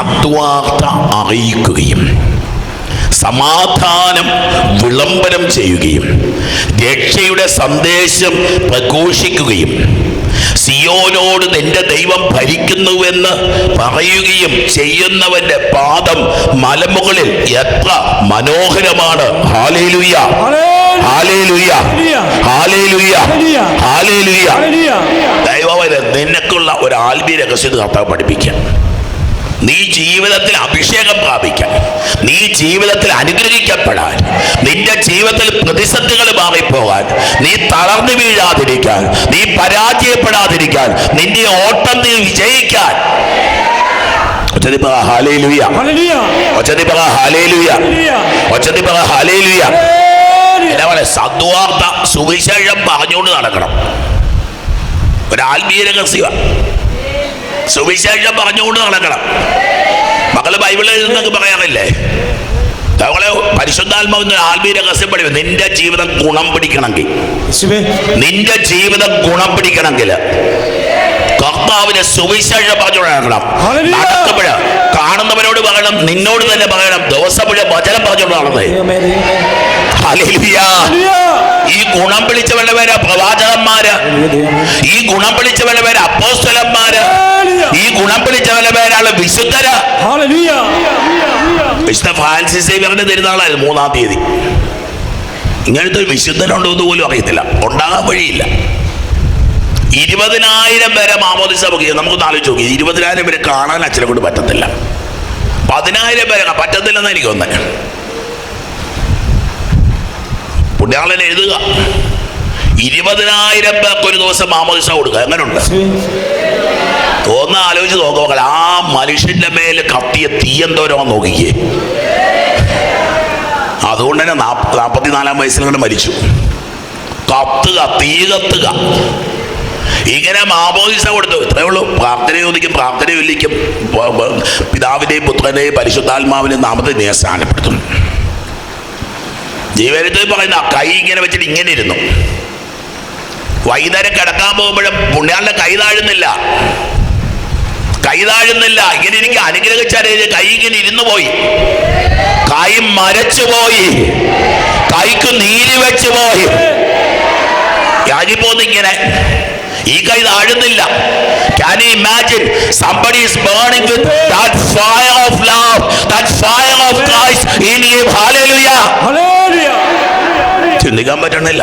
സദ്വാർത്ത അറിയിക്കുകയും സമാധാനം വിളംബരം ചെയ്യുകയും രക്ഷയുടെ സന്ദേശം പ്രഘോഷിക്കുകയും സിയോനോട് നിന്റെ ദൈവം ഭരിക്കുന്നുവെന്ന് പറയുകയും ചെയ്യുന്നവന്റെ പാദം മലമുകളിൽ എത്ര മനോഹരമാണ്. ഹാലേലുയ. ഹാലേലുയ. ഹാലേലുയ. ഹാലേലുയ. ദൈവവരെ നിനക്കുള്ള ഒരു ആത്മീയ രഹസ്യത കർത്താവ് പഠിപ്പിക്കാൻ നീ ജീവിതത്തിൽ അഭിഷേകം പ്രാപിക്കാൻ നീ ജീവിതത്തിൽ അനുഗ്രഹിക്കപ്പെടാൻ നിന്റെ ജീവിതത്തിൽ പ്രതിസന്ധികൾ മാറിപ്പോകാൻ നീ തളർന്നു വീഴാതിരിക്കാൻ നീ പരാജയപ്പെടാതിരിക്കാൻ നിന്റെ ഓട്ടം നീ വിജയിക്കാൻ. ഒച്ചതി പറ ഹാലേലുയ ഒച്ചതി പറ ഹാലേലുയ ഒച്ചതി പറ ഹാലേലുയ എന്നാ പറയാ സദ്വാർത്ത സുവിശേഷം പറഞ്ഞുകൊണ്ട് നടക്കണം. ഒരു ആത്മീയ രഹസ്യമാണ് സുവിശേഷം പറഞ്ഞുകൊണ്ട് നടക്കണം. മകൾ ബൈബിളിൽ എഴുതുന്നൊക്കെ പറയാറില്ലേ? അവളെ പരിശുദ്ധാത്മാവിന്റെ ആത്മീയ രഹസ്യം പഠിക്കും നിന്റെ ജീവിതം ഗുണം പിടിക്കണമെങ്കിൽ. നിന്റെ ജീവിതം ഗുണം പിടിക്കണമെങ്കിൽ കർത്താവിനെ സുവിശേഷം പറഞ്ഞു നടക്കണം. ഹല്ലേലൂയ. കാണുന്നവരോട് പറയണം നിന്നോട് തന്നെ പറയണം. ദിവസം മുഴുവൻ വചനം പറഞ്ഞു നടന്നേ. ഹല്ലേലൂയ. ഈ ഗുണം വിളിച്ചവന്റെ പേര് പ്രവാചകന്മാര്. ഈ ഗുണം വിളിച്ചവന്റെ പേര് അപ്പോസ്തലന്മാര്. ഈ ഗുണം വിളിച്ചവന്റെ പേരാണ് വിശുദ്ധര്. വിശുദ്ധ ഫ്രാൻസിസ് സേവിയറിന്റെ തിരുനാളായിരുന്നു മൂന്നാം തീയതി. ഇങ്ങനത്തെ ഒരു വിശുദ്ധനുണ്ടോ എന്ന് പോലും അറിയത്തില്ല. ഉണ്ടാകാൻ വഴിയില്ല. ഇരുപതിനായിരം പേരെ മാമോദിസ മുഖ്യ നമുക്കൊന്ന് ആലോചിച്ച് നോക്കി. ഇരുപതിനായിരം പേരെ കാണാൻ അച്ഛനെ കൊണ്ട് പറ്റത്തില്ല. പതിനായിരം പേരെ പറ്റത്തില്ലെന്ന് എനിക്ക് തോന്നുന്നത് പുണ്യാളൻ എഴുതുക. ഇരുപതിനായിരം പേർക്ക് ഒരു ദിവസം മാമോദിസ കൊടുക്കുക. എങ്ങനെയുണ്ട് ഒന്ന് ആലോചിച്ച് നോക്കുക ആ മനുഷ്യന്റെ മേൽ കത്തിയ തീയന്തോരോ നോക്കിക്കേ. അതുകൊണ്ട് തന്നെ നാൽപ്പത്തിനാലാം നാപ്പത്തിനാലാം വയസ്സിൽ കൊണ്ട് മരിച്ചു. കത്തുക തീ കത്തുക ഇങ്ങനെ മാമോദിസ കൊടുത്തു. ഇത്രയേ ഉള്ളൂ. പ്രാർത്ഥന ചോദിക്കും പ്രാർത്ഥന ചൊല്ലിക്കും പ- പ- പിതാവിന്റെയും പുത്രന്റെയും പരിശുദ്ധാത്മാവിനെയും നാമത്തെ സ്ഥാനപ്പെടുത്തുന്നു ജീവനത്തിൽ പറയുന്ന കൈ ഇങ്ങനെ വെച്ചിട്ട് ഇങ്ങനെ ഇരുന്നു. വൈകുന്നേരം കിടക്കാൻ പോകുമ്പോഴും പുണ്യാളിന്റെ കൈ താഴുന്നില്ല. കൈ താഴുന്നില്ല. ഇങ്ങനെ എനിക്ക് അനുഗ്രഹിച്ചാലേ കൈ ഇങ്ങനെ ഇരുന്നു പോയി. കൈ മരച്ചു പോയി. കൈക്ക് നീര് വെച്ചു പോയി. യാജിപ്പോന്ന് ഇങ്ങനെ ഈ കൈ താഴുന്നില്ല. Can you imagine? Somebody is burning with that fire of love, that fire of Christ in him? Hallelujah. ചിന്തിക്കാൻ പറ്റണില്ല.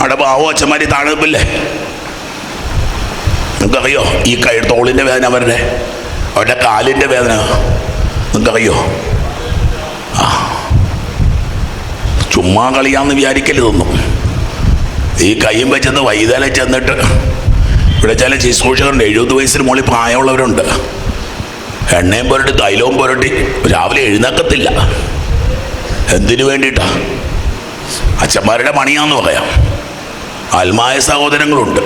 അവിടെ പാവോ അച്ഛന്മാരി താഴെപ്പില്ലേ നിങ്ങൾക്കറിയോ? ഈ കൈ തോളിന്റെ വേദന അവരുടെ. അവരുടെ കാലിന്റെ വേദന. നിങ്ങൾക്കറിയോ? ആ. ചുമ്മാ കളിയാന്ന് വിചാരിക്കരുതൊന്നും. ഈ കയ്യും വെച്ചെന്ന് വൈകുന്നേരം ചെന്നിട്ട്. ഇവിടെ ചില ശുശ്രൂഷകരുണ്ട് എഴുപത് വയസ്സിന് മുകളിൽ പ്രായമുള്ളവരുണ്ട്. എണ്ണയും പുരട്ടി തൈലവും പുരട്ടി. രാവിലെ എഴുന്നേക്കത്തില്ല. എന്തിനു വേണ്ടിയിട്ടാ? അച്ഛന്മാരുടെ പണിയാന്ന് പറയാം. ആത്മായ സഹോദരങ്ങളുണ്ട്.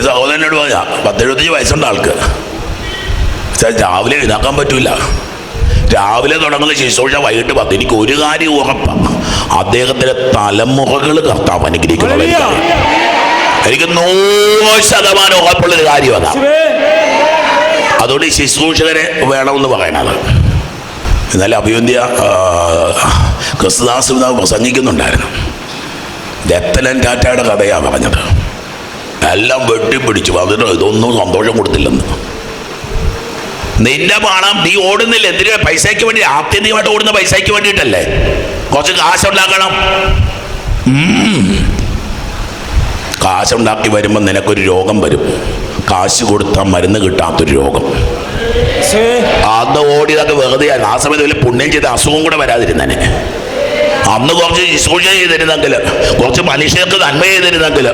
സഹോദരനോട് പറയാം പത്തെഴുപത്തഞ്ച് വയസ്സുണ്ട് ആൾക്ക്. രാവിലെ എഴുന്നേക്കാൻ പറ്റൂല. രാവിലെ തുടങ്ങുന്ന ശുശ്രൂഷ വൈകിട്ട് പത്ത്. എനിക്ക് ഒരു കാര്യം ഉറപ്പാണ് അദ്ദേഹത്തിന്റെ തലമുറകൾ കർത്താവ് അനുഗ്രഹിക്കുന്നു എനിക്ക് നൂറ് ശതമാനം ഉറപ്പുള്ളൊരു കാര്യം അതാണ് അതുകൊണ്ട് ഈ ശുശ്രൂഷകരെ വേണമെന്ന് പറയണത്. എന്നാലും അഭിവന്ധ്യ ക്രിസ്തുദാസ് പിതാവ് പ്രസംഗിക്കുന്നുണ്ടായിരുന്നു. രത്തലൻ ടാറ്റയുടെ കഥയാണ് പറഞ്ഞത്. എല്ലാം വെട്ടിപ്പിടിച്ചു. അതിന് ഇതൊന്നും സന്തോഷം കൊടുത്തില്ലെന്ന്. നിന്റെ പണം നീ ഓടുന്നില്ല. എന്തിനു പൈസയ്ക്ക് വേണ്ടി ആത്യന്തികമായിട്ട് ഓടുന്ന പൈസയ്ക്ക് വേണ്ടിയിട്ടല്ലേ? കുറച്ച് കാശുണ്ടാക്കണം. കാശുണ്ടാക്കി വരുമ്പോൾ നിനക്കൊരു രോഗം വരും. കാശ് കൊടുത്താൽ മരുന്ന് കിട്ടാത്തൊരു രോഗം. അത് ഓടിയതൊക്കെ വെറുതെ ആ സമയത്ത് വലിയ പുണ്യം ചെയ്ത അസുഖം കൂടെ വരാതിരുന്നനെ അന്ന് കുറച്ച് ശുശ്രൂഷ ചെയ്തിരുന്നെങ്കിൽ കുറച്ച് മനുഷ്യർക്ക് നന്മ ചെയ്തിരുന്നെങ്കിൽ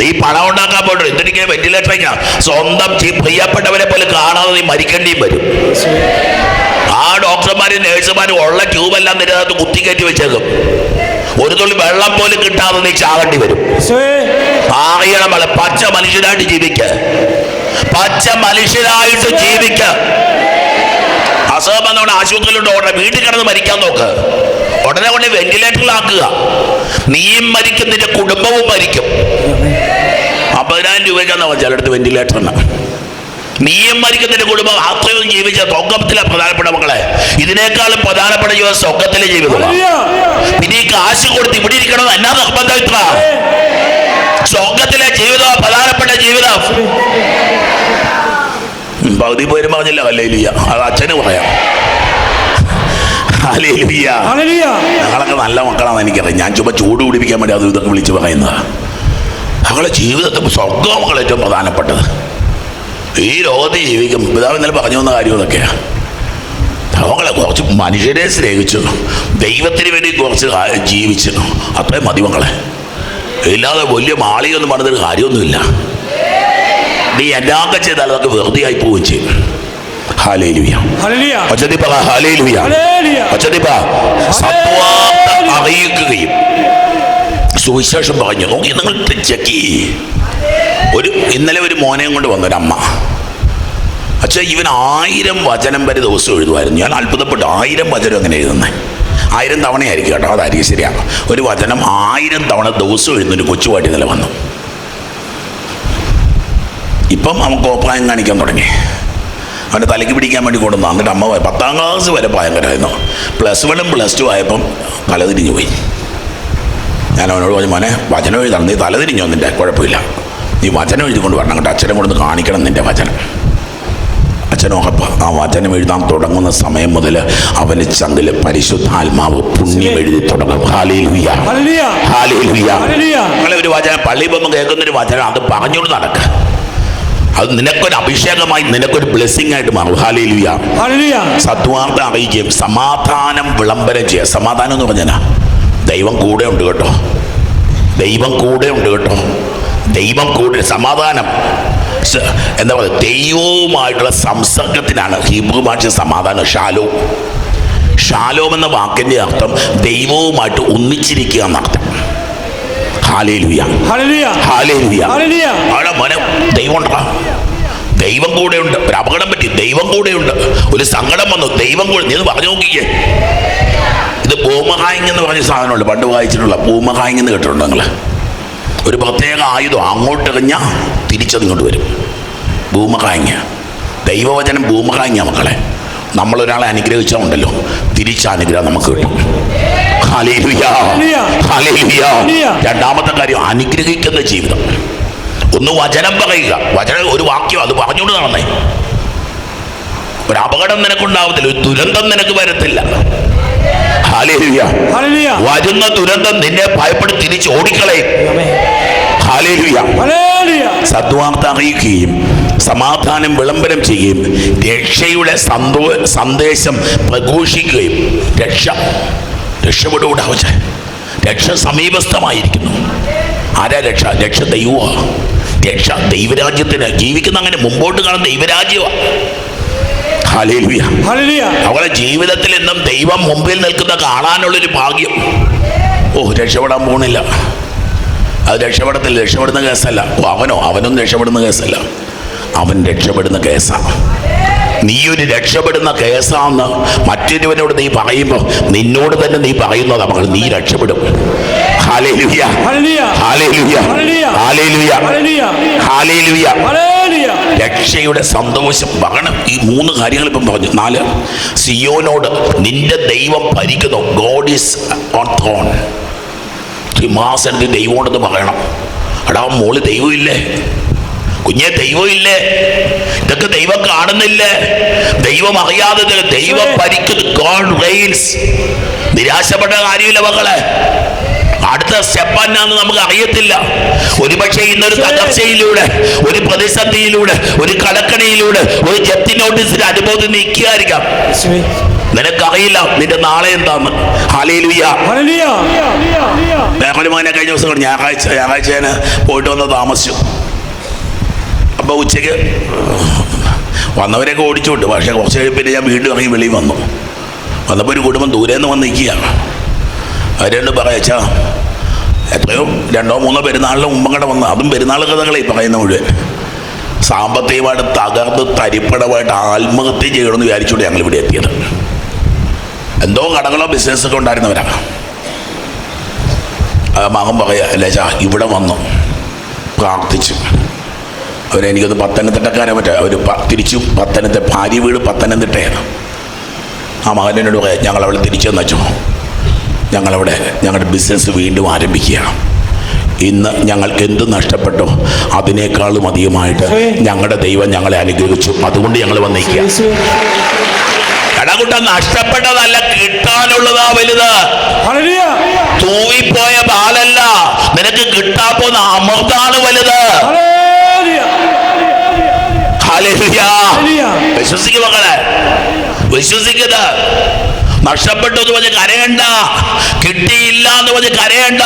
നീ പണം ഉണ്ടാക്കാൻ പോയിട്ട് എന്തിനൊക്കെ വെന്റിലേറ്ററിങ്ങ? സ്വന്തം പ്രിയപ്പെട്ടവരെ പോലെ കാണാതെ നീ മരിക്കേണ്ടിയും വരും. ആ ഡോക്ടർമാരും നേഴ്സുമാരും ഉള്ള ട്യൂബെല്ലാം കുത്തി കുത്തിക്കയറ്റി വെച്ചേക്കും. ഒരു തുള്ളി വെള്ളം പോലും കിട്ടാതെ നീ ചാകേണ്ടി വരും. അറിയണം വളെ പച്ച മനുഷ്യരായിട്ട് ജീവിക്ക. പച്ച മനുഷ്യരായിട്ട് ജീവിക്ക. അസുഖം വന്നവിടെ ആശുപത്രിയിലുണ്ട് ഓടണം. വീട്ടിൽ കിടന്ന് മരിക്കാൻ നോക്ക്. ഉടനെ കൊണ്ട് വെന്റിലേറ്ററിലാക്കുക നീയും മരിക്കും നിന്റെ കുടുംബവും മരിക്കും. അമ്പതിനായിരം രൂപയ്ക്കാണ് ചിലടത്ത് വെന്റിലേറ്ററിന് നീയും മരിക്കുന്നതിന്റെ കുടുംബം അത്രയും ജീവിച്ച സ്വർഗത്തിലെ പ്രധാനപ്പെട്ട മക്കളെ. ഇതിനേക്കാളും പ്രധാനപ്പെട്ട ജീവിതം സ്വർഗത്തിലെ ജീവിതമാണ് പിന്നെ ഈ കാശ് കൊടുത്ത് ഇവിടെ ഇരിക്കണം എന്നാ നിർബന്ധമിത്ര സ്വർഗത്തിലെ ജീവിതം പ്രധാനപ്പെട്ട ജീവിതം. പകുതി പേരും പറഞ്ഞില്ല ഹല്ലേലൂയ. അത് അച്ഛന് പറയാം. ഞങ്ങളൊക്കെ നല്ല മക്കളാണ് എനിക്കറിയാം. ഞാൻ ചുമ്മാ ചൂട് പിടിപ്പിക്കാൻ വേണ്ടി അത് ഇതൊക്കെ വിളിച്ച് പറയുന്നത്. ഞങ്ങളുടെ ജീവിതത്തിൽ സ്വർഗമക്കൾ ഏറ്റവും പ്രധാനപ്പെട്ടത്. ഈ ലോകത്ത് ജീവിക്കും. പിതാവ് ഇന്നലെ പറഞ്ഞു വന്ന കാര്യം ഇതൊക്കെയാണ് അവളെ കുറച്ച് മനുഷ്യരെ സ്നേഹിച്ചു. ദൈവത്തിന് വേണ്ടി കുറച്ച് ജീവിച്ചു. അത്രയും മതി മക്കളെ. ഇല്ലാതെ വലിയ മാളിയൊന്നും പറഞ്ഞൊരു കാര്യമൊന്നുമില്ല. നീ എന്നൊക്കെ ചെയ്താൽ അതൊക്കെ വെറുതെ ആയി പോവുകയും ചെയ്യും. അറിയിക്കുകയും സുവിശേഷം പറഞ്ഞു നോക്കി നിങ്ങൾ ചെക്കി ഒരു ഇന്നലെ ഒരു മോനെയും കൊണ്ട് വന്നൊരമ്മ അച്ഛാ ഇവൻ ആയിരം വചനം വരെ ദിവസം എഴുതുമായിരുന്നു. ഞാൻ അത്ഭുതപ്പെട്ടു. ആയിരം വചനം എങ്ങനെ എഴുതുന്നത് ആയിരം തവണയായിരിക്കും കേട്ടോ. അതായിരിക്കും ശരിയാണ് ഒരു വചനം ആയിരം തവണ ദിവസം എഴുതുന്നൊരു കൊച്ചുപാട്ടി നില വന്നു. ഇപ്പം അവൻ കോപ്രായം കാണിക്കാൻ തുടങ്ങി. അവന്റെ തലയ്ക്ക് പിടിക്കാൻ വേണ്ടി കൊണ്ടുവന്നു. എന്നിട്ട് അമ്മ പോയി. പത്താം ക്ലാസ് വരെ ഭയങ്കരമായിരുന്നു പ്ലസ് വണ്ണും പ്ലസ് ടു ആയപ്പം തലതിരിഞ്ഞു പോയി. ഞാൻ അവനോട് പറഞ്ഞു മോനെ വചനം എഴുതണം നീ തലതിരിഞ്ഞോ നിന്റെ കുഴപ്പമില്ല. നീ വചനം എഴുതിക്കൊണ്ട് വരണം കേട്ടോ. അച്ഛനെ കൊണ്ടൊന്ന് കാണിക്കണം നിന്റെ വചനം. അച്ഛനോഹപ്പ ആ വചനം എഴുതാൻ തുടങ്ങുന്ന സമയം മുതൽ അവന് ചങ്കിൽ പരിശുദ്ധാത്മാവ് പുണ്യം എഴുതി തുടങ്ങും. ഒരു വചനം പള്ളി പോകുമ്പോൾ കേൾക്കുന്നൊരു വചനം അത് പറഞ്ഞുകൊണ്ട് നടക്ക. അത് നിനക്കൊരു അഭിഷേകമായി നിനക്കൊരു ബ്ലെസ്സിങ് ആയിട്ട് മാറും. ഹാലേലുയ സത്വാർത്ഥ അറിയിക്കുകയും സമാധാനം വിളംബരം ചെയ്യുക. സമാധാനം എന്ന് പറഞ്ഞാ ദൈവം കൂടെ ഉണ്ട് കേട്ടോ. ദൈവം കൂടെ ഉണ്ട് കേട്ടോ. ദൈവം കൂടെ സമാധാനം. എന്താ പറയുക? ദൈവവുമായിട്ടുള്ള സംസർഗത്തിനാണ്. ഹീബ്രു ഭാഷ സമാധാനം ഷാലോ. ഷാലോം എന്ന വാക്കിന്റെ അർത്ഥം ദൈവവുമായിട്ട് ഒന്നിച്ചിരിക്കുക എന്നർത്ഥം. ഹാലേലുയ ഹാലേലുയ അവിടെ മോനെ ദൈവം ഉണ്ടോ ദൈവം കൂടെ ഉണ്ട് ഒരു അപകടം പറ്റി ദൈവം ഉണ്ട് ഒരു സങ്കടം വന്നു ദൈവം കൂടെ നീ പറഞ്ഞു നോക്കിക്കേ. ഇത് പൂമഹായിങ് എന്ന് പറഞ്ഞ സാധനമുണ്ട്. പണ്ട് വായിച്ചിട്ടുള്ള പൂമഹായിങ് എന്ന് കേട്ടിട്ടുണ്ട് നിങ്ങൾ ഒരു പ്രത്യേക ആയുധം അങ്ങോട്ടെറിഞ്ഞാൽ തിരിച്ചത് ഇങ്ങോട്ട് വരും. ഭൂമഹായിങ് ദൈവവചനം ഭൂമഹായിങ്ങ മക്കളെ. നമ്മളൊരാളെ അനുഗ്രഹിച്ചാൽ ഉണ്ടല്ലോ. തിരിച്ച അനുഗ്രഹം നമുക്ക് കിട്ടും. രണ്ടാമത്തെ കാര്യം അനുഗ്രഹിക്കുന്ന ജീവിതം. ഒന്ന് വചനം പറയുക. വചനം ഒരു വാക്യം അത് പറഞ്ഞുകൊണ്ട് നടന്നേ. ഒരു അപകടം നിനക്കുണ്ടാവത്തില്ല ഒരു ദുരന്തം നിനക്ക് വരത്തില്ല. വരുന്ന ദുരന്തം നിന്നെ ഭയപ്പെട്ട് തിരിച്ച് ഓടിക്കളയും. സദ്വാർത്ത അറിയിക്കുകയും സമാധാനം വിളംബരം ചെയ്യുകയും രക്ഷയുടെ സന്തോ സന്ദേശം പ്രഘോഷിക്കുകയും രക്ഷ രക്ഷപ്പെടുകൂടെ അവച്ച രക്ഷ സമീപസ്ഥമായിരിക്കുന്നു. ആരാ രക്ഷ? രക്ഷ ദൈവ രക്ഷ ദൈവരാജ്യത്തിന്. ജീവിക്കുന്ന അങ്ങനെ മുമ്പോട്ട് കാണുന്ന ദൈവരാജ്യമാണ് അവളെ ജീവിതത്തിൽ എന്നും ദൈവം മുമ്പിൽ നിൽക്കുന്ന കാണാനുള്ളൊരു ഭാഗ്യം. ഓ രക്ഷപ്പെടാൻ പോണില്ല. അത് രക്ഷപ്പെടത്തില്ല. രക്ഷപ്പെടുന്ന കേസല്ല. ഓ അവനോ? അവനൊന്നും രക്ഷപ്പെടുന്ന കേസല്ല. അവൻ രക്ഷപ്പെടുന്ന കേസാണ് നീ ഒരു രക്ഷപ്പെടുന്ന കേസാന്ന് മറ്റൊരുവനോട് നീ പറയുമ്പോൾ നിന്നോട് തന്നെ നീ പറയുന്നത് മകൾ. നീ രക്ഷപ്പെടും. രക്ഷയുടെ സന്തോഷം. പകണം ഈ മൂന്ന് കാര്യങ്ങൾ ഇപ്പം പറഞ്ഞു. നാല് സിയോനോട് നിന്റെ ദൈവം ഭരിക്കുന്നു. ഗോഡ് ഈസ് ഓൺ ത്രോൺ ദൈവം ദൈവമുണ്ടെന്ന് പറയണം. എടാ മോൾ ദൈവമില്ലേ? കുഞ്ഞെ ദൈവമില്ലേ? ഇതൊക്കെ ദൈവം കാണുന്നില്ലേ? ദൈവം അറിയാതെ ദൈവം ഭരിക്കുന്നു. ഗോഡ് റെയിൻസ് നിരാശപ്പെട്ട കാര്യമില്ല മക്കളെ. അടുത്ത സ്റ്റെപ്പ് എന്നാന്ന് നമുക്ക് അറിയത്തില്ല. ഒരുപക്ഷെ ഇന്നൊരു തകർച്ചയിലൂടെ ഒരു പ്രതിസന്ധിയിലൂടെ ഒരു കടക്കണിയിലൂടെ ഒരു ജപ്തി നോട്ടീസിന്റെ അനുഭവത്തിൽ നിൽക്കുകയായിരിക്കാം. നിനക്കറിയില്ല നിന്റെ നാളെ എന്താന്ന്. മേഖലമാനെ കഴിഞ്ഞ ദിവസം ഞായറാഴ്ച ഞായറാഴ്ച ഞാൻ പോയിട്ട് വന്ന് താമസിച്ചു. അപ്പോൾ ഉച്ചയ്ക്ക് വന്നവരെയൊക്കെ ഓടിച്ചു വിട്ടു പക്ഷേ കുറച്ച് കഴിഞ്ഞ് പിന്നെ ഞാൻ വീണ്ടും ഇറങ്ങി വെളിയിൽ വന്നു. വന്നപ്പോൾ ഒരു കുടുംബം ദൂരെ നിന്ന് വന്ന് നിൽക്കുകയാണ്. അവരോട് പറയാച്ചാ എത്രയോ രണ്ടോ മൂന്നോ പെരുന്നാളിന് മുമ്പ് കട വന്ന് അതും പെരുന്നാൾ കഥകളെ പറയുന്ന മുഴുവൻ. സാമ്പത്തികമായിട്ട് തകർന്ന് തരിപ്പടമായിട്ട് ആത്മഹത്യ ചെയ്യണമെന്ന് വിചാരിച്ചുകൊണ്ട് ഞങ്ങൾ ഇവിടെ എത്തിയത്. എന്തോ കടകളോ ബിസിനസ്സൊക്കെ ഉണ്ടായിരുന്നവരാണ് ആ മകൻ പറയാ ചാ ഇവിടെ വന്നു. പ്രാർത്ഥിച്ചു. അവരെനിക്കത് പത്തനംതിട്ടക്കാരെ പറ്റ അവർ തിരിച്ചു പത്തനംതിട്ട ഭാര്യ വീട് പത്തനംതിട്ടയാണ്. ആ മകൻ എന്നോട് പറയാം ഞങ്ങൾ അവളെ തിരിച്ചു വന്നു ഞങ്ങളവിടെ ഞങ്ങളുടെ ബിസിനസ് വീണ്ടും ആരംഭിക്കുകയാണ്. ഇന്ന് ഞങ്ങൾക്ക് എന്ത് നഷ്ടപ്പെട്ടു അതിനേക്കാളും അധികമായിട്ട് ഞങ്ങളുടെ ദൈവം ഞങ്ങളെ അനുഗ്രഹിച്ചു. അതുകൊണ്ട് ഞങ്ങൾ വന്നിരിക്കുക. കടകുട്ട നഷ്ടപ്പെട്ടതല്ല കിട്ടാനുള്ളതാ വലുത്. തൂവിപ്പോയ പാലല്ല നിനക്ക് കിട്ടാൻ അമൃതാണ് വലുത്. വിശ്വസിക്കുക ഹല്ലേലൂയ. ഹല്ലേലൂയ. വിശ്വസിക്ക് മക്കളെ. വിശ്വസിക്കത് നഷ്ടപ്പെട്ടു എന്ന് പറഞ്ഞ് കരയണ്ട. കിട്ടിയില്ല എന്ന് പറഞ്ഞ് കരയണ്ട.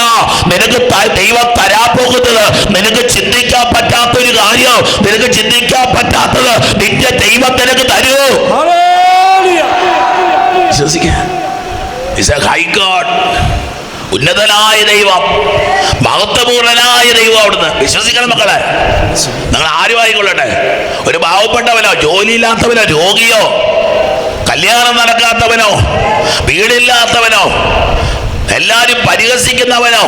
നിനക്ക് ദൈവം തരാ പോകുന്നത് നിനക്ക് ചിന്തിക്കാൻ പറ്റാത്ത ഒരു കാര്യം നിനക്ക് ചിന്തിക്കാൻ പറ്റാത്തത് നിന്റെ ദൈവം നിനക്ക് തരൂ. വിശ്വസിക്ക. ഉന്നതനായ ദൈവം. മഹത്വപൂർണനായ ദൈവം അവിടുന്ന്. വിശ്വസിക്കണം മക്കളെ. നിങ്ങൾ ആരും ആയിക്കൊള്ളട്ടെ ഒരു പാവപ്പെട്ടവനോ ജോലിയില്ലാത്തവനോ രോഗിയോ കല്യാണം നടക്കാത്തവനോ വീടില്ലാത്തവനോ എല്ലാരും പരിഹസിക്കുന്നവനോ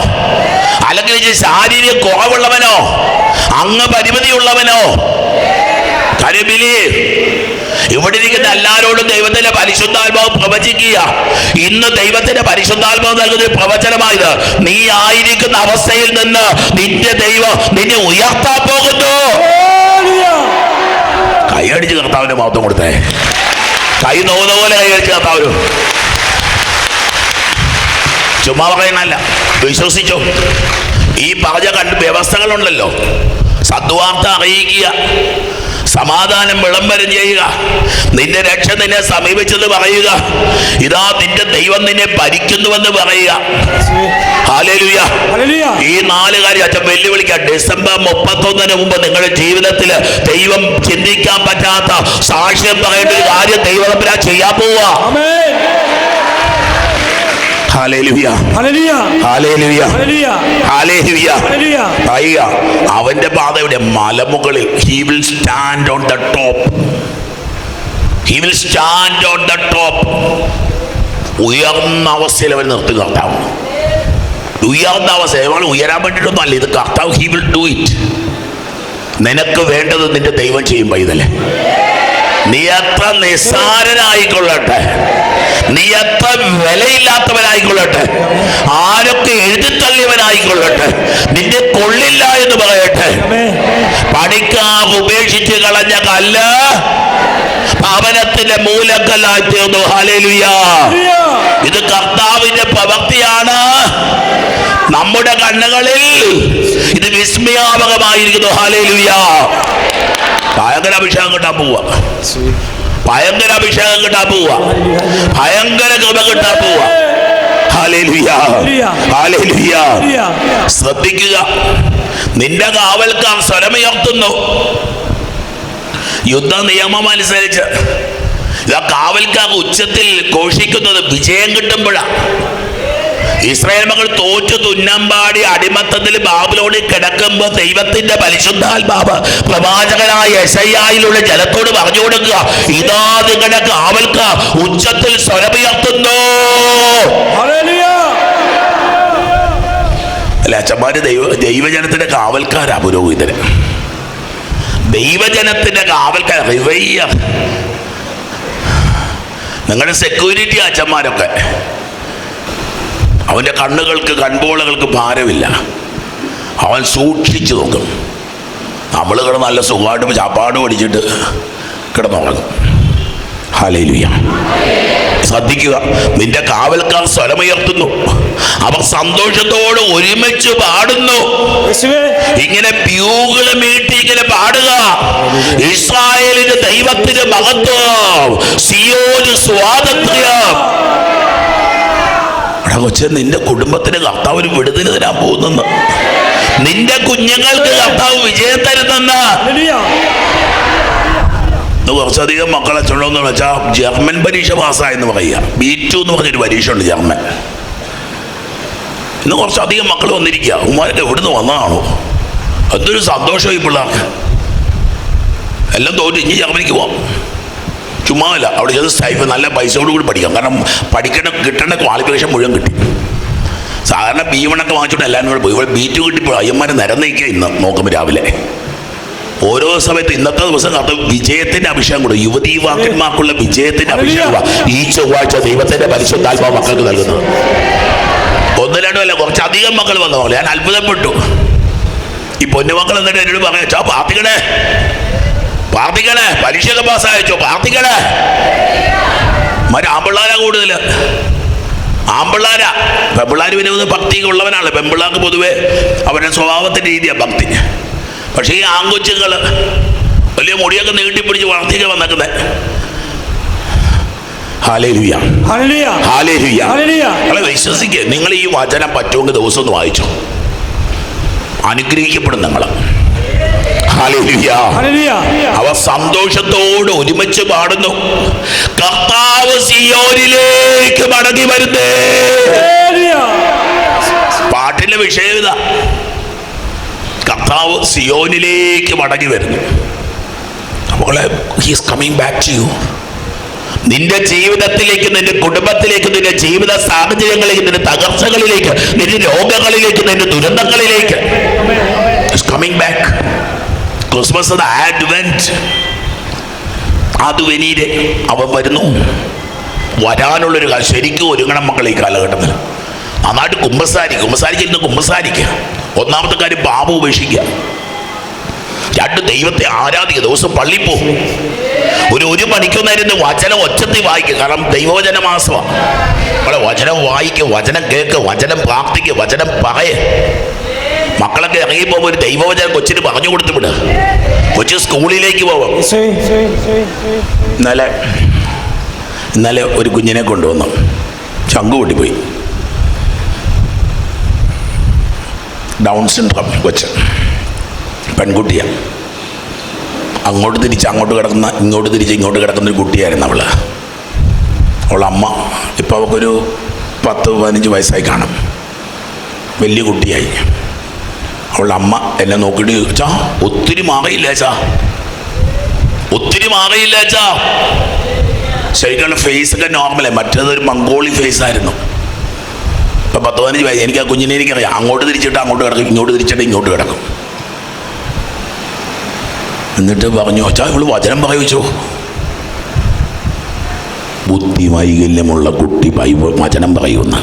അല്ലെങ്കിൽ ശാരീരിക കുറവുള്ളവനോ അങ്ങ് പരിമിതിയുള്ളവനോ. കരുബിലി ഇവിടെ ഇരിക്കുന്ന എല്ലാരോടും ദൈവത്തിന്റെ പരിശുദ്ധാത്മാവ് പ്രവചിക്കുക. ഇന്ന് ദൈവത്തിന്റെ പരിശുദ്ധാത്മാവ് നൽകുന്ന ഒരു പ്രവചനമായത് നീ ആയിരിക്കുന്ന അവസ്ഥയിൽ നിന്ന് നിന്റെ ദൈവം നിന്നെ ഉയർത്താൻ പോകുന്നു. കൈയടിച്ച് കർത്താവിന്റെ മഹത്വം കൊടുത്തേ. കൈ നോവുന്ന പോലെ കൈയടിച്ച് കർത്താവിന് ചുമ്മാ പറയുന്നല്ല വിശ്വസിച്ചോ? ഈ പറഞ്ഞ കണ്ട് വ്യവസ്ഥകളുണ്ടല്ലോ. സദ്വാർത്ത അറിയിക്കുക. സമാധാനം വിളംബരം ചെയ്യുക. നിന്റെ രക്ഷ നിന്നെ സമീപിച്ചെന്ന് പറയുക. ഇതാ നിന്റെ ദൈവം നിന്നെ ഭരിക്കുന്നുവെന്ന് പറയുക. ഈ നാല് കാര്യം അച്ഛൻ വെല്ലുവിളിക്കാം. ഡിസംബർ മുപ്പത്തൊന്നിന് മുമ്പ് നിങ്ങളുടെ ജീവിതത്തിൽ ദൈവം ചിന്തിക്കാൻ പറ്റാത്ത സാക്ഷ്യം പറയേണ്ട ഒരു കാര്യം ദൈവം ചെയ്യാൻ പോവുക. അവന്റെ പാത എവിടെ മലമുകളിൽ he will stand on the top he will stand on the top ഉയർന്ന അവസ്ഥയിൽ അവൻ നിർത്തി കർത്താവ്. ഉയർന്ന അവസ്ഥ ഉയരാൻ വേണ്ടിയിട്ടൊന്നും അല്ല ഇത്. കർത്താവ് ഹി വിൽ ഡു ഇറ്റ് നിനക്ക് വേണ്ടത് നിന്റെ ദൈവം ചെയ്യും പൈതല്ലേ നീ എത്ര നിസ്സാരനായിക്കൊള്ളട്ടെ. നീ എത്ര വിലയില്ലാത്തവനായിക്കൊള്ളട്ടെ? ആരൊക്കെ എഴുതിത്തള്ളിയവനായിക്കൊള്ളട്ടെ? നിന്റെ കൊള്ളില്ല എന്ന് പറയട്ടെ. പഠിക്കാ പണിക്കാർ ഉപേക്ഷിച്ച് കളഞ്ഞ കല്ല് ഭവനത്തിന്റെ മൂലക്കല്ലായി തീർന്നു. ഹാലേലുയാ ഇത് കർത്താവിന്റെ പ്രവൃത്തിയാണ്. നമ്മുടെ കണ്ണുകളിൽ ഇത് വിസ്മയാപകമായിരിക്കുന്നു. ഹാലേലുയ ഭയങ്കര അഭിഷേകം കിട്ടാൻ പോവുക ഭയങ്കര അഭിഷേകം കിട്ടാൻ പോവുക ഭയങ്കര കൃപ കിട്ടാൻ ഹല്ലേലൂയ. ശ്രദ്ധിക്കുക. നിന്റെ കാവൽക്കാർ സ്വരമുയർത്തുന്നു യുദ്ധ നിയമം അനുസരിച്ച്. ഇതാ കാവൽക്കാർ ഉച്ചത്തിൽ ഘോഷിക്കുന്നത് വിജയം കിട്ടുമ്പോഴാണ് ഇസ്രായേൽ മകൾ തോറ്റു തുന്നമ്പാടി അടിമത്തത്തിൽ ബാബിലോണിൽ കിടക്കുമ്പോൾ ദൈവത്തിന്റെ പരിശുദ്ധാത്മാവ് പ്രവാചകനായ യശയ്യായിലൂടെ ജലത്തോട് പറഞ്ഞു കൊടുക്കുക. ഇതാ നിങ്ങളുടെ കാവൽക്ക ഉച്ചത്തിൽ സ്വരമുയർത്തുന്നു അല്ല അച്ഛന്മാര് ദൈവ ദൈവജനത്തിന്റെ കാവൽക്കാരാ പുരോഹിതന് ദൈവജനത്തിന്റെ കാവൽക്കാർ റിവയ്യ നിങ്ങളുടെ സെക്യൂരിറ്റി അച്ഛന്മാരൊക്കെ. അവന്റെ കണ്ണുകൾക്ക് കൺപോളകൾക്ക് ഭാരമില്ല. അവൻ സൂക്ഷിച്ചു നോക്കും. നമ്മൾ കിടന്ന് നല്ല സുഖമായിട്ട് ചാപ്പാട് പഠിച്ചിട്ട് കിടന്നുറങ്ങും. ഹാലേലുയ്യ ശ്രദ്ധിക്കുക. നിന്റെ കാവൽക്കാർ സ്വരമുയർത്തുന്നു. അവർ സന്തോഷത്തോട് ഒരുമിച്ച് പാടുന്നു. ഇങ്ങനെ പ്യൂകൾ മീട്ടി ഇങ്ങനെ പാടുക. ഇസ്രായേലിന്റെ ദൈവത്തിന്റെ മഹത്വം. സിയോന് സ്വാതന്ത്ര്യം. കൊച്ചെ നിന്റെ കുടുംബത്തിന് കർത്താവ് ഒരു വിടുതൽ തരാൻ പോകുന്നെന്ന്. നിന്റെ കുഞ്ഞുങ്ങൾക്ക് കർത്താവ് വിജയം തരുന്നെന്ന്. കുറച്ചധികം മക്കളെ ചുണ്ടെന്ന് വെച്ചാൽ ജർമ്മൻ പരീക്ഷ പാസ്സായെന്ന് പറയുക. ബി ടു എന്ന് പറഞ്ഞൊരു പരീക്ഷ ഉണ്ട് ജർമ്മൻ. ഇന്ന് കുറച്ചധികം മക്കൾ വന്നിരിക്കുക. ഉമ്മാരൊക്കെ എവിടുന്ന് വന്നതാണോ? എന്തൊരു സന്തോഷമായി ഈ പിള്ളേർക്ക്. എല്ലാം തോറ്റു ഇനി ജർമ്മനിക്ക് പോവാം. ചുമ്മാ അല്ല അവിടെ ചെന്ന് സ്റ്റൈഫ് നല്ല പൈസയോട് കൂടി പഠിക്കാം. കാരണം പഠിക്കേണ്ട കിട്ടേണ്ട ക്വാളിഫിക്കേഷൻ മുഴുവൻ കിട്ടി. സാധാരണ ബി വണ്ണൊക്കെ വാങ്ങിച്ചോണ്ട് എല്ലാവരും കൂടെ പോയി. ഇവിടെ ബി ടു കിട്ടിയപ്പോൾ അയ്യന്മാരെ നിരന്നിരിക്കുക ഇന്ന് നോക്കുമ്പോൾ രാവിലെ. ഓരോ സമയത്ത് ഇന്നത്തെ ദിവസം കാത്ത വിജയത്തിന്റെ അഭിഷേകം കൊടുക്കും. യുവതി യുവാക്കന്മാർക്കുള്ള വിജയത്തിന്റെ അഭിഷേകം ഈ ചൊവ്വാഴ്ച ദൈവത്തിന്റെ പരിശുദ്ധാത്മാ മക്കൾക്ക് നൽകുന്നത്. ഒന്ന് രണ്ടും അല്ല കുറച്ചധികം മക്കൾ വന്ന. പോലെ ഞാൻ അത്ഭുതപ്പെട്ടു. ഈ പൊന്നുമക്കൾ എന്നിട്ട് എന്നോട് പറയാ ചോ പ്രാർത്ഥിക്കണേ പ്രാർത്ഥിക്കണേ പരീക്ഷയൊക്കെ പാസ്സായോ പാർട്ടികളെ? മറ്റേ ആമ്പിള്ളാരാ കൂടുതൽ ആമ്പിള്ളാരാ? പെമ്പിള്ളാർ പിന്നെ ഒന്ന് ഭക്തി ഉള്ളവനാണ്. പെമ്പിള്ളാർക്ക് പൊതുവെ അവരുടെ സ്വഭാവത്തിന്റെ രീതിയാണ് ഭക്തി. പക്ഷേ ഈ ആങ്കൊച്ചുങ്ങൾ വലിയ മുടിയൊക്കെ നീട്ടിപ്പിടിച്ച് വളർത്തിയൊക്കെ വന്നേക്കുന്നത് വിശ്വസിക്കുക നിങ്ങൾ ഈ വചനം പറ്റുമെങ്കിൽ ദിവസം ഒന്ന് വായിച്ചു. അനുഗ്രഹിക്കപ്പെടും നിങ്ങൾ. അവ സന്തോഷത്തോട് ഒരുമിച്ച് പാടുന്നു. കർത്താവ് സിയോനിലേക്ക് മടങ്ങി വരുന്നേ. പാട്ടിന്റെ വിഷയം ഇതാ. കർത്താവ് സിയോനിലേക്ക് മടങ്ങി വരുന്നു. മകളെ he's coming back to you നിന്റെ ജീവിതത്തിലേക്ക് നിന്റെ കുടുംബത്തിലേക്ക് നിന്റെ ജീവിത സാഹചര്യങ്ങളിലേക്ക് നിന്റെ തകർച്ചകളിലേക്ക് നിന്റെ രോഗങ്ങളിലേക്ക് നിന്റെ ദുരന്തങ്ങളിലേക്ക്. കമ്മിങ് ബാക്ക് ക്രിസ്മസ് ആഡ്വെന്റ് അത് വെനീര് അവൻ വരുന്നു. വരാനുള്ളൊരു ശരിക്കും ഒരുങ്ങണം മക്കൾ ഈ കാലഘട്ടത്തിൽ. നന്നായിട്ട് കുമ്പസാരി കുമ്പസാരിക്ക് ഇരുന്ന് കുമ്പസാരിക്കുക. ഒന്നാമത്തെ കാര്യം പാപം ഉപേക്ഷിക്കുക. രണ്ട് ദൈവത്തെ ആരാധിക്കുക. ദിവസം പള്ളി പോകും ഒരു ഒരു മണിക്കൂർ വചനം ഒച്ചത്തിൽ വായിക്കുക. കാരണം ദൈവവചന മാസമാണ്. നമ്മളെ വചനം വായിക്കുക വചനം കേൾക്കുക വചനം പ്രാർത്ഥിക്കുക വചനം പറയ. മക്കളൊക്കെ ഇറങ്ങി പോകുമ്പോൾ ഒരു ദൈവവചനം കൊച്ചിന് പറഞ്ഞു കൊടുത്തു വിടുക കൊച്ചു സ്കൂളിലേക്ക് പോവാം. ഇന്നലെ ഇന്നലെ ഒരു കുഞ്ഞിനെ കൊണ്ടുവന്നു. ചങ്കു പൊട്ടിപ്പോയി. ഡൗൺ സിൻഡ്രം കൊച്ച്. പെൺകുട്ടിയാണ് അങ്ങോട്ട് തിരിച്ച് അങ്ങോട്ട് കിടക്കുന്ന ഇങ്ങോട്ട് തിരിച്ച് ഇങ്ങോട്ട് കിടക്കുന്ന ഒരു കുട്ടിയായിരുന്നു അവൾ. അവളെ അമ്മ ഇപ്പോൾ അവൾക്കൊരു പത്ത് പതിനഞ്ച് വയസ്സായി കാണും. വലിയ കുട്ടിയായി. അവളുടെ അമ്മ എന്നെ നോക്കിയിട്ട് ചോദിച്ചാ ഒത്തിരി മാറിയില്ല ചാ ഒത്തിരി മാറിയില്ല ചാ ശരിക്കുള്ള ഫേസ് ഒക്കെ നോർമലായി മറ്റേതൊരു മംഗോളി ഫേസ് ആയിരുന്നു. ഇപ്പം പത്ത് പതിനഞ്ച് വയസ്സ് എനിക്ക് ആ കുഞ്ഞിനെ എനിക്കറിയാം. അങ്ങോട്ട് തിരിച്ചിട്ട് അങ്ങോട്ട് കിടക്കും. ഇങ്ങോട്ട് തിരിച്ചിട്ട് ഇങ്ങോട്ട് കിടക്കും. എന്നിട്ട് പറഞ്ഞു അച്ഛാ ഇവൾ വചനം പറയിച്ചോ. ബുദ്ധി വൈകല്യമുള്ള കുട്ടി ബൈബിൾ വചനം പറയുമെന്ന്.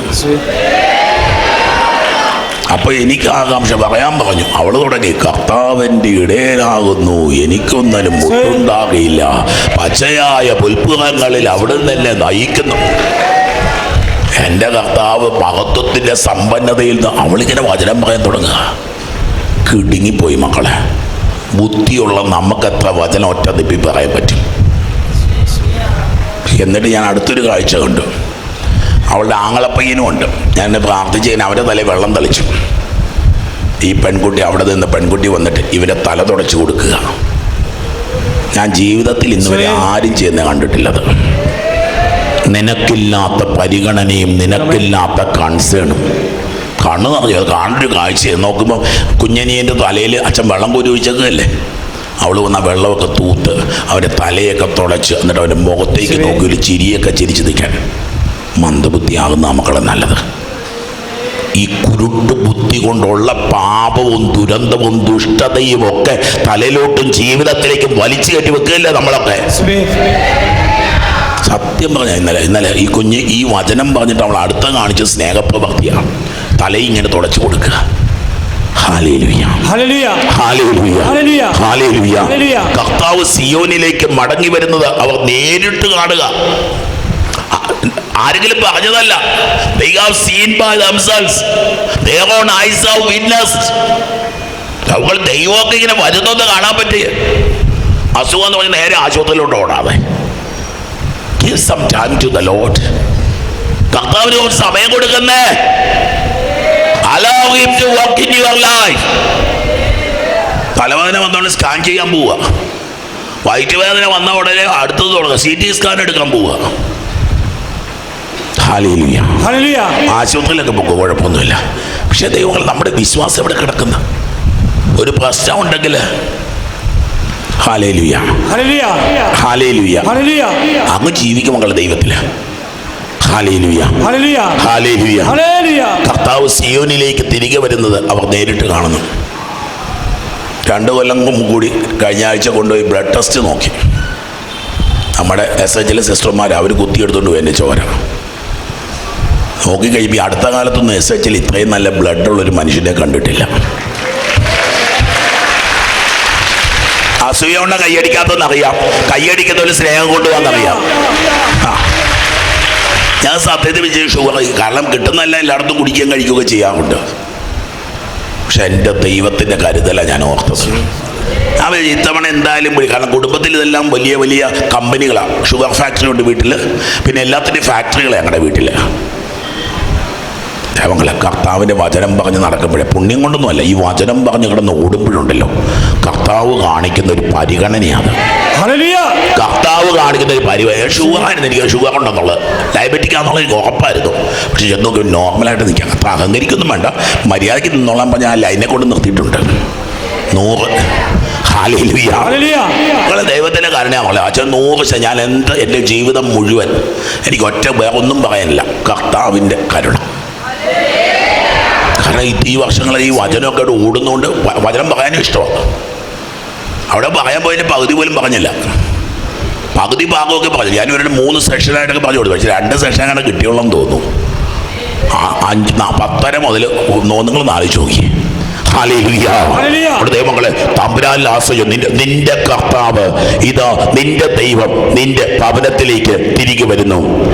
Say. അപ്പൊ എനിക്ക് ആകാംക്ഷ പറയാൻ പറഞ്ഞു. അവൾ തുടങ്ങി കർത്താവിന്റെ ഇടയനാകുന്നു. എനിക്കൊന്നിനും മുട്ടുണ്ടാകില്ല. പച്ചയായ പുൽപ്പുറങ്ങളിൽ അവിടുന്ന് എന്നെ നയിക്കുന്നു. എന്റെ കർത്താവ് മഹത്വത്തിന്റെ സമ്പന്നതയിൽ നിന്ന് അവളിങ്ങനെ വചനം പറയാൻ തുടങ്ങുക. കിടുങ്ങിപ്പോയി മക്കളെ. ബുദ്ധിയുള്ള നമുക്കെത്ര വചനം ഒറ്റ നിപ്പി പറയാൻ പറ്റും. എന്നിട്ട് ഞാൻ അടുത്തൊരു കാഴ്ച കണ്ടു. അവളുടെ ആങ്ങളപ്പയ്യനും ഉണ്ട്. ഞാൻ പ്രാർത്ഥിച്ച് കഴിഞ്ഞാൽ അവരുടെ തലയിൽ വെള്ളം തളിച്ചു. ഈ പെൺകുട്ടി അവിടെ നിന്ന് പെൺകുട്ടി വന്നിട്ട് ഇവരെ തല തുടച്ചു കൊടുക്കുക. ഞാൻ ജീവിതത്തിൽ ഇന്നുവരെ ആരും ചെയ്യുന്ന കണ്ടിട്ടില്ലത്. നിനക്കില്ലാത്ത പരിഗണനയും നിനക്കില്ലാത്ത കൺസേണും കണ്ണു നിറഞ്ഞു കാണൊരു കാഴ്ച നോക്കുമ്പോൾ കുഞ്ഞനിയന്റെ തലയിൽ അച്ഛൻ വെള്ളം കോരി ഒഴിച്ചേക്കല്ലേ അവൾ വന്ന വെള്ളമൊക്കെ തൂത്ത് അവന്റെ തലയൊക്കെ തുടച്ച് എന്നിട്ട് അവന്റെ മുഖത്തേക്ക് നോക്കി ഒരു ചിരിയൊക്കെ ചിരിച്ച് നിൽക്കാൻ. മന്ദബുദ്ധിയാകുന്ന മക്കളെ നല്ലത്. ഈ കുരുട്ട് ബുദ്ധി കൊണ്ടുള്ള പാപവും ദുരന്തവും ദുഷ്ടതയും ഒക്കെ തലയിലോട്ടും ജീവിതത്തിലേക്കും വലിച്ചു കെട്ടി വെക്കുകയല്ലേ നമ്മളൊക്കെ? സത്യം പറഞ്ഞ ഇന്നലെ ഇന്നലെ ഈ കുഞ്ഞ് ഈ വചനം പറഞ്ഞിട്ട് അവൾ അടുത്ത കാണിച്ച സ്നേഹപ്രവർത്തിയാണ്. തലയിങ്ങനെ തുടച്ചു കൊടുക്കുക. കർത്താവ് സിയോനിലേക്ക് മടങ്ങി വരുന്നത് അവർ നേരിട്ട് കാണുക. ആരെങ്കിലും പറഞ്ഞതല്ല. They have seen by themselves. Their own eyes have witnessed. അവൾ ദൈവമൊക്കെ ഇങ്ങനെ വരുന്നൊന്ന് കാണാൻ പറ്റി അസുഖം എന്ന് പറഞ്ഞാൽ നേരെ ആശുപത്രിയിലോട്ട് ഓടാതെ Give some time to the Lord. കർത്താവിന് ഒരു സമയം കൊടുക്കുന്നേ. Allow him to work in your life. തലവേദന വന്നോണ്ട് സ്കാൻ ചെയ്യാൻ പോവുക വയറ്റുവേദന വന്ന ഉടനെ അടുത്തത് തുടങ്ങുക സി ടി സ്കാൻ എടുക്കാൻ പോവുക ആശുപത്രിയിലൊക്കെ പോകും കുഴപ്പമൊന്നുമില്ല. പക്ഷേ ദൈവങ്ങൾ നമ്മുടെ വിശ്വാസം ഇവിടെ കിടക്കുന്ന? ഒരു പ്രശ്നം ഉണ്ടെങ്കിൽ അങ്ങ് ജീവിക്കും മക്കളെ ദൈവത്തിൽ കർത്താവ് സിയോനിലേക്ക് തിരികെ വരുന്നത് അവർ നേരിട്ട് കാണുന്നു. രണ്ട് കൊല്ലം കൂടി കഴിഞ്ഞ ആഴ്ച കൊണ്ടുപോയി ബ്ലഡ് ടെസ്റ്റ് നോക്കി. നമ്മുടെ എസ് എച്ചിലെ സിസ്റ്റർമാർ അവർ കുത്തിയെടുത്തുകൊണ്ട് പോയി എന്റെ ചോര. നോക്കിക്കഴിയുമ്പോൾ അടുത്ത കാലത്തൊന്നും എസ് എച്ചിൽ ഇത്രയും നല്ല ബ്ലഡ് ഉള്ളൊരു മനുഷ്യനെ കണ്ടിട്ടില്ല. അസൂയ കൊണ്ട് കൈയടിക്കാത്തെന്നറിയാം കൈയടിക്കുന്ന ഒരു സ്നേഹം കൊണ്ടുവന്നറിയാം ആ. ഞാൻ സത്യത്തിൽ വിജയം ഷുഗർ കാരണം കിട്ടുന്നല്ല എല്ലായിടത്തും കുടിക്കാൻ കഴിക്കുകയൊക്കെ ചെയ്യാറുണ്ട് പക്ഷെ എന്റെ ദൈവത്തിന്റെ കരുതല ഞാൻ ഓർത്തത്. വിചാരിച്ചു ഇത്തവണ എന്തായാലും വിളി കാരണം കുടുംബത്തിൽ ഇതെല്ലാം വലിയ വലിയ കമ്പനികളാണ് ഷുഗർ ഫാക്ടറി ഉണ്ട് വീട്ടിൽ പിന്നെ എല്ലാത്തിന്റെയും ഫാക്ടറികളാണ് ഞങ്ങളുടെ വീട്ടിൽ ദൈവങ്ങളെ കർത്താവിന്റെ വചനം പറഞ്ഞ് നടക്കുമ്പോഴേ പുണ്യം കൊണ്ടൊന്നുമല്ല ഈ വചനം പറഞ്ഞ് കിടന്ന് ഓടുമ്പോഴുണ്ടല്ലോ കർത്താവ് കാണിക്കുന്ന ഒരു പരിഗണനയാണ്. കർത്താവ് കാണിക്കുന്ന ഒരു പരിഗണന ഷുഗർ ആയിരുന്നു എനിക്ക് ഷുഗർ ഉണ്ടെന്നുള്ളത് ഡയബറ്റിക് ആണെന്നുള്ളത് എനിക്ക് ഉറപ്പായിരുന്നു. പക്ഷെ ചെന്ന് നോക്കി നോർമലായിട്ട് നിൽക്കാം. അത്ര അഹങ്കരിക്കൊന്നും വേണ്ട. മര്യാദയ്ക്ക് നിന്നോളാൻ പറഞ്ഞാൽ ആ ലൈനെ കൊണ്ട് നിർത്തിയിട്ടുണ്ട്. നൂറ്. നിങ്ങളെ ദൈവത്തിന്റെ കാരണമാണ് അച്ഛൻ നൂറ് ശ- ഞാൻ എന്ത് എന്റെ ജീവിതം മുഴുവൻ എനിക്ക് ഒറ്റ വേറെ ഒന്നും പറയാനില്ല. കർത്താവിന്റെ കരുണ. കാരണം ഈ- വർഷങ്ങളിൽ ഈ വചനമൊക്കെ ആയിട്ട് ഓടുന്നതുകൊണ്ട് വചനം പറയാനും ഇഷ്ടമാണ്. അവിടെ പറയാൻ പോയതിന് പകുതി പോലും പറഞ്ഞില്ല. പകുതി ഭാഗമൊക്കെ പറഞ്ഞു. ഞാൻ ഇവരുടെ മൂന്ന് സെക്ഷനായിട്ടൊക്കെ പറഞ്ഞു കൊടുത്തു. പക്ഷേ രണ്ട് സെക്ഷൻ അങ്ങനെ കിട്ടിയുള്ളെന്ന് തോന്നുന്നു. ആ അഞ്ച് പത്തര മുതൽ നിങ്ങൾ നാലിച്ച് നോക്കി. ദൈവങ്ങളെ ആശ്രയം നിന്റെ നിന്റെ കർത്താവ് ഇതാ നിന്റെ ദൈവം നിന്റെ ഭവനത്തിലേക്ക് തിരികെ വരുന്നു.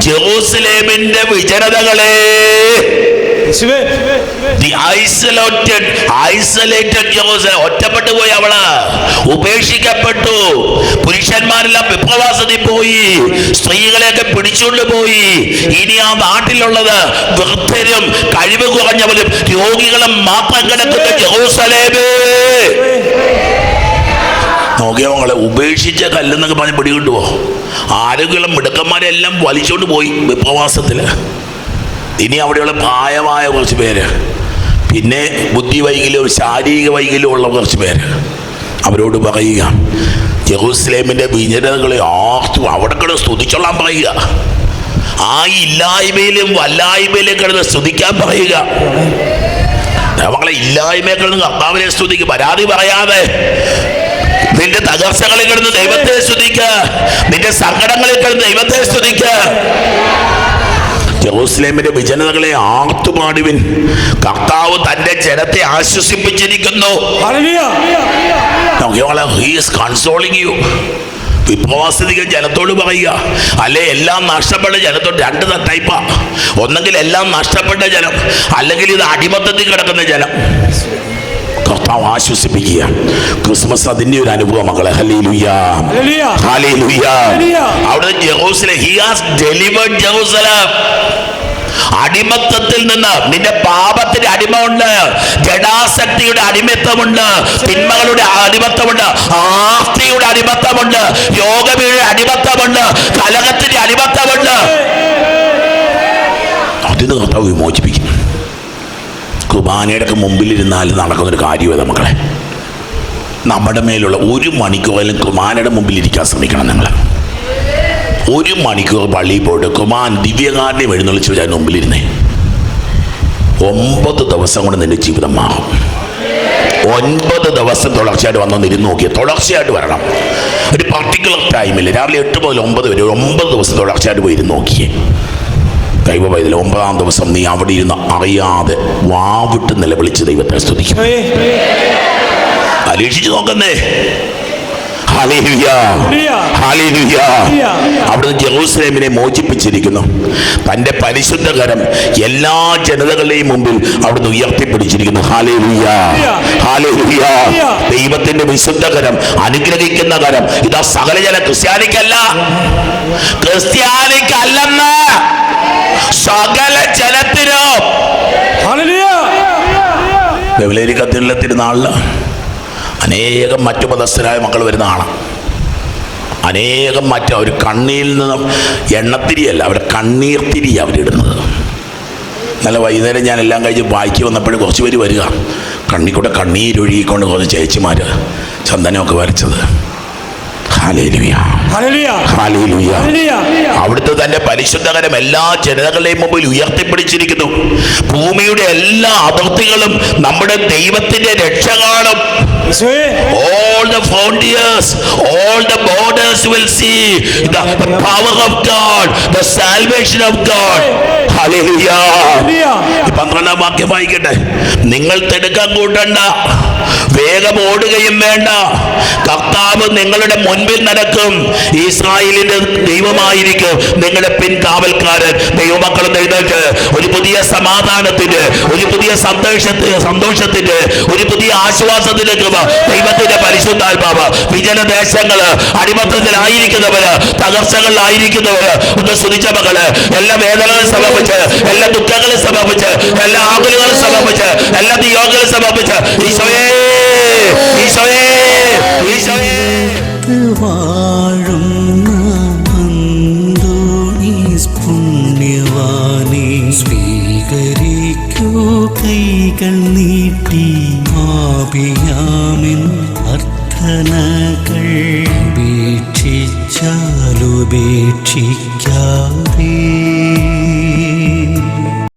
ജെറൂസലേമിന്റെ വിജനതകളെ. ഐസൊലേറ്റഡ് ഐസൊലേറ്റഡ് ജെറൂസലം ഒറ്റപ്പെട്ടു പോയി അവൾ. ഉപേക്ഷിക്കപ്പെട്ടു. പുരുഷന്മാരെല്ലാം വിപ്രവാസത്തിൽ പോയി. സ്ത്രീകളെയൊക്കെ പിടിച്ചുകൊണ്ട് പോയി. ഇനി ആ നാട്ടിലുള്ളത് വൃദ്ധരും കഴിവ് കുറഞ്ഞവരും രോഗികളും മാത്രം കിടക്കുന്ന ജെറൂസലേമേ. നോക്കിയോ മകളെ ഉപേക്ഷിച്ച കല്ലെന്നൊക്കെ പറഞ്ഞ് പിടികിട്ടുവോ? ആരോഗ്യമുള്ള മിടുക്കന്മാരെല്ലാം വലിച്ചോണ്ട് പോയി വിപ്രവാസത്തിൽ ഇനി അവിടെയുള്ള പ്രായമായ കുറച്ച് പേര് പിന്നെ ബുദ്ധി വൈകല്യവും ശാരീരിക വൈകല്യവും ഉള്ള കുറച്ച് പേര് അവരോട് പറയുക. ജെറൂസലേമിന്റെ വിജനതകളെ ആർത്തു അവിടെ കിടന്ന് സ്തുതിച്ചോളാൻ പറയുക. ആ ഇല്ലായ്മയിലും വല്ലായ്മയിലും കിടന്ന് സ്തുതിക്കാൻ പറയുക. നമ്മളെ ഇല്ലായ്മയെ കിടന്ന് കർത്താവിനെ സ്തുതിക്ക് പരാതി പറയാതെ നിന്റെ തകർച്ചകളിൽ കിടന്ന് ദൈവത്തെ സ്തുതിക്ക. നിന്റെ സങ്കടങ്ങളിൽ കിടന്ന് ദൈവത്തെ സ്തുതിക്ക. ജെറൂസലേമിന്റെ വിജനതകളെ ആർത്തുപാടുവിൻ. കർത്താവ് തന്റെ ജനത്തെ ആശ്വസിപ്പിച്ചിരിക്കുന്നു. കൺസോളിങ് യു ജനത്തോട് പറയുക. അല്ലെ എല്ലാം നഷ്ടപ്പെട്ട ജനത്തോട് രണ്ട് ടൈപ്പാ ഒന്നെങ്കിൽ എല്ലാം നഷ്ടപ്പെട്ട ജനം. അല്ലെങ്കിൽ ഇത് അടിമത്തത്തിൽ കിടക്കുന്ന ജനം. കർത്താവ് ആശ്വസിപ്പിക്കുക. ക്രിസ്മസ് അതിന്റെ ഒരു അനുഭവം മകളെ. അവിടെ അടിമത്തത്തിൽ നിന്ന് നിന്റെ പാപത്തിന്റെ അടിമയുണ്ട്. ജഡാസക്തിയുടെ അടിമത്തമുണ്ട്. തിന്മകളുടെ അടിമത്തമുണ്ട്. ആസ്തിയുടെ അടിമത്തമുണ്ട്. യോഗവിയുടെ അടിമത്തമുണ്ട്. കലകത്തിന്റെ അടിമത്തമുണ്ട്. അതിന് കർത്താവ് വിമോചിപ്പിക്കും കുർബാനയുടെ മുമ്പിലിരുന്നാൽ നടക്കുന്നൊരു കാര്യമേ മക്കളെ. നമ്മുടെ മേലുള്ള ഒരു മണിക്കൂറിലും കുർബാനയുടെ മുമ്പിൽ ഇരിക്കാൻ ശ്രമിക്കണം നിങ്ങൾ ഒരു മണിക്കൂർ പള്ളിയിൽ പോയിട്ട് കുമാൻ ദിവ്യകാരനെ എഴുന്നള്ളിച്ച് വരാൻ മുമ്പിലിരുന്നേ. ഒമ്പത് ദിവസം കൊണ്ട് നിന്റെ ജീവിതം മാറും. ഒൻപത് ദിവസം തുടർച്ചയായിട്ട് വന്നൊന്ന് ഇരുന്ന് നോക്കിയ. തുടർച്ചയായിട്ട് വരണം. ഒരു പർട്ടിക്കുലർ ടൈമിൽ രാവിലെ എട്ട് മുതൽ ഒമ്പത് വരെ ഒമ്പത് ദിവസം തുടർച്ചയായിട്ട് പോയി ഇരുന്ന് നോക്കിയേ. ദൈവ പൈതൽ ഒമ്പതാം ദിവസം നീ അവിടെ ഇരുന്ന് അറിയാതെ വാവിട്ട് നിലവിളിച്ച് ദൈവത്തെ സ്തുതിക്കും. പരീക്ഷിച്ചു നോക്കുന്നേ. അവിടുന്ന് ജെറൂസലേമിനെ മോചിപ്പിച്ചിരിക്കുന്നു. തന്റെ പരിശുദ്ധകരം എല്ലാ ജനതകളുടെയും മുമ്പിൽ അവിടുന്ന് ഉയർത്തിപ്പിടിച്ചിരിക്കുന്നു. ദൈവത്തിന്റെ വിശുദ്ധകരം അനുഗ്രഹിക്കുന്ന കരം ഇതാ സകല ജന ക്രിസ്ത്യാനിക്കല്ല. ക്രിസ്ത്യാനിക്കല്ലെന്ന്. സകല ജനത്തിനും. ഹല്ലേലൂയ. ബബിലേരി തിരുനാളിൽ അനേകം മറ്റു മതസ്ഥരായ മക്കൾ വരുന്ന കാണാം അനേകം മറ്റു അവർ കണ്ണീരിൽ നിന്നും എണ്ണത്തിരിയല്ല അവർ കണ്ണീർ തിരി അവരിടുന്നത്. നല്ല വൈകുന്നേരം ഞാൻ എല്ലാം കഴിച്ച് വായിക്ക് വന്നപ്പോഴും കുറച്ച് പേര് വരിക. കണ്ണിക്കൂടെ കൂടെ കണ്ണീരൊഴുകിക്കൊണ്ട് കുറച്ച് ചേച്ചിമാർ ചന്ദനമൊക്കെ വരച്ചത്. ഹല്ലേലൂയ. അവിടുത്തെ തന്റെ പരിശുദ്ധകരം എല്ലാ ജനതകളുടെയും മുമ്പിൽ ഉയർത്തിപ്പിടിച്ചിരിക്കുന്നു. ഭൂമിയുടെ എല്ലാ അതിർത്തികളും നമ്മുടെ ദൈവത്തിന്റെ രക്ഷ കാണും all the frontiers all the borders will see the, the power of god the salvation of god. Hallelujah ഈ പന്ത്രണ്ടാം വാക്യം വായിക്കട്ടെ. നിങ്ങൾ തിടുക്കം കൂട്ടണ്ട. വേഗം ഓടുകയും വേണ്ട. കർത്താവ് നിങ്ങളുടെ മുൻപിൽ നടക്കും. ഇസ്രായേലിന്റെ ദൈവമായിരിക്കും നിങ്ങളുടെ പിൻകാവൽക്കാരൻ. ദൈവമക്കൾ എഴുന്നേറ്റ്. ഒരു പുതിയ സമാധാനത്തിന്റെ ഒരു പുതിയ സന്തോഷത്തിന് സന്തോഷത്തിന്റെ ഒരു പുതിയ ആശ്വാസത്തിലേക്ക് കൃപ ദൈവത്തിന്റെ പരിശുദ്ധാത്മാവ് വിജനദേശങ്ങൾ അടിമത്തത്തിലായിരിക്കുന്നവര് തകർച്ചകളിലായിരിക്കുന്നവര് ഒന്ന് സ്തുതിച്ച മകൾ. എല്ലാ വേദനകളും സമർപ്പിച്ച് എല്ലാ ദുഃഖങ്ങളും സമർപ്പിച്ച് എല്ലാ ആകുലങ്ങളും സമർപ്പിച്ച് എല്ലാ വിയോഗങ്ങളും സമർപ്പിച്ച്. ഈശോയേ ഈശോയേ ഈശോയേ. സ്വീകരിക്കൂ. കൈകൾ നീട്ടി മാപിയാമിൻ അർത്ഥനകൾ ഉപേക്ഷിച്ചാലുപേക്ഷിക്ക